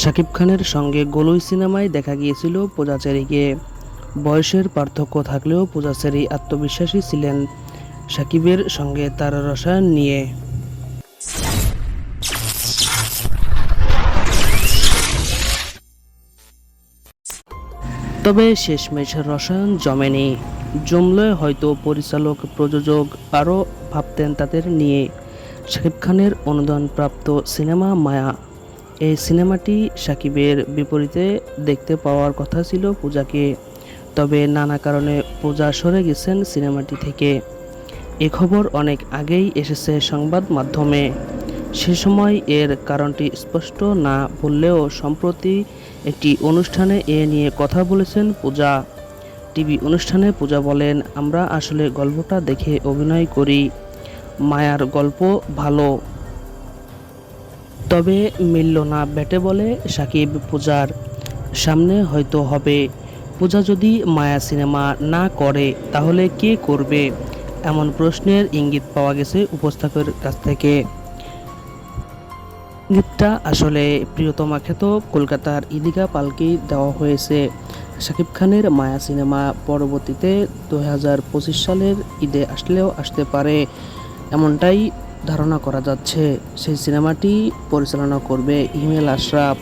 শাকিব খানের সঙ্গে গোলই সিনেমায় দেখা গিয়েছিল পূজাচেরিকে বয়সের পার্থক্য থাকলেও পূজাচেরি আত্মবিশ্বাসী ছিলেন শাকিবের সঙ্গে তার রসায়ন নিয়ে। তবে শেষমেশ রসায়ন জমেনি। জমলে হয়তো পরিচালক, প্রযোজক আরও ভাবতেন তাদের নিয়ে। শাকিব খানের অনুদানপ্রাপ্ত সিনেমা মায়া। এই সিনেমাটি সাকিবের বিপরীতে দেখতে পাওয়ার কথা ছিল পূজাকে। তবে নানা কারণে পূজা সরে গেছেন সিনেমাটি থেকে। এ খবর অনেক আগেই এসেছে সংবাদ মাধ্যমে। সে সময় এর কারণটি স্পষ্ট না বললেও সম্প্রতি একটি অনুষ্ঠানে এ নিয়ে কথা বলেছেন পূজা। টিভি অনুষ্ঠানে পূজা বলেন, আমরা আসলে গল্পটা দেখে অভিনয় করি। মায়ার গল্প ভালো। তবে মিলল না ব্যাটে বলে সাকিব পূজার সামনে হয়তো হবে। পূজা যদি মায়া সিনেমা না করে, তাহলে কে করবে? এমন প্রশ্নের ইঙ্গিত পাওয়া গেছে উপস্থাপকের কাছ থেকে। ইঙ্গিতটা আসলে প্রিয়তমা খ্যাত কলকাতার ইদিকা পালকে দেওয়া হয়েছে। শাকিব খানের মায়া সিনেমা পরবর্তীতে দু হাজার পঁচিশ সালের ঈদে আসলেও আসতে পারে, এমনটাই ধারণা করা যাচ্ছে সেই সিনেমাটি পরিচালনা করবে হিমেল আশরাফ।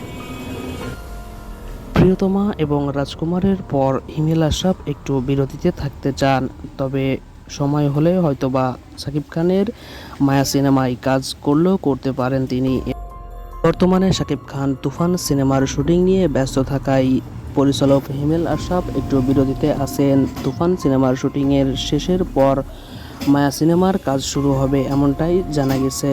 প্রিয়তমা এবং রাজকুমারের পর হিমেল আশরাফ একটু বিরতিতে থাকতে চান, তবে সময় হলে হয়তোবা শাকিব খানের মায়া সিনেমায় কাজ করলেও করতে পারেন তিনি। বর্তমানে শাকিব খান তুফান সিনেমার শুটিং নিয়ে ব্যস্ত থাকায় পরিচালক হিমেল আশরাফ একটু বিরতিতে আছেন। তুফান সিনেমার শুটিংয়ের শেষের পর মায়া সিনেমার কাজ শুরু হবে এমনটাই জানা গেছে।